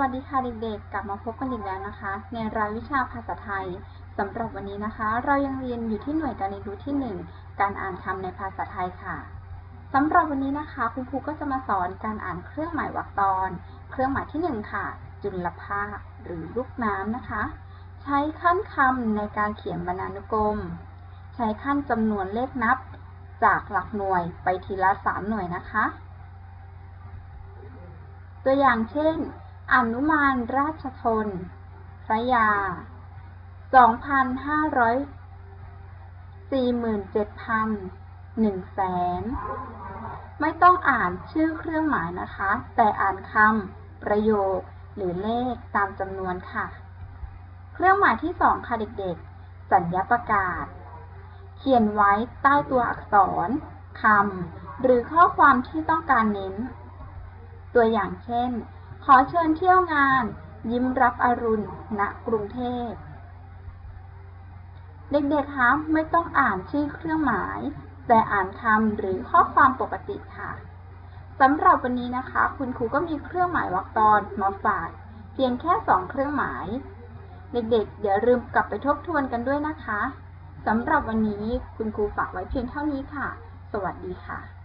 วัสดีค่ะเด็กๆ กลับมาพบกันอีกแล้วนะคะ ในรายวิชาภาษาไทยสำหรับวันนี้นะคะ เรายังเรียนอยู่ที่หน่วยการเรียนรู้ที่ 1 การอ่านคำในภาษาไทยค่ะสำหรับวันนี้นะคะ คุณครูก็จะมาสอนการอ่านเครื่องหมายวรรคตอน เครื่องหมายที่ 1 ค่ะ จุลภาคหรือลูกน้ำนะคะ ใช้ขั้นคำในการเขียนบรรณานุกรม ใช้ขั้นจำนวนเลขนับ จากหลักหน่วยไปทีละ 3 หน่วยนะคะ ตัวอย่างเช่น อนุมานราชทน พระยา 2,547,000 1แสน ไม่ต้องอ่านชื่อเครื่องหมายนะคะ แต่อ่านคำประโยค หรือเลขตามจำนวนค่ะ เครื่องหมายที่2ค่ะเด็กๆ สัญญาประกาศ เขียนไว้ใต้ตัวอักษรคำหรือข้อความที่ต้องการเน้น ตัวอย่างเช่น ขอเชิญเที่ยวงาน ยิ้มรับอรุณ ณ กรุงเทพ เด็กๆ คะไม่ต้องอ่านชื่อเครื่องหมาย แต่อ่านคำหรือข้อความปกติค่ะสำหรับวันนี้นะคะ คุณครูก็มีเครื่องหมายวรรคตอนมาฝาก เพียงแค่สองเครื่องหมาย เด็กๆเดี๋ยวลืมกลับไปทบทวนกันด้วยนะคะสำหรับวันนี้คุณครูฝากไว้เพียงเท่านี้ค่ะ สวัสดีค่ะ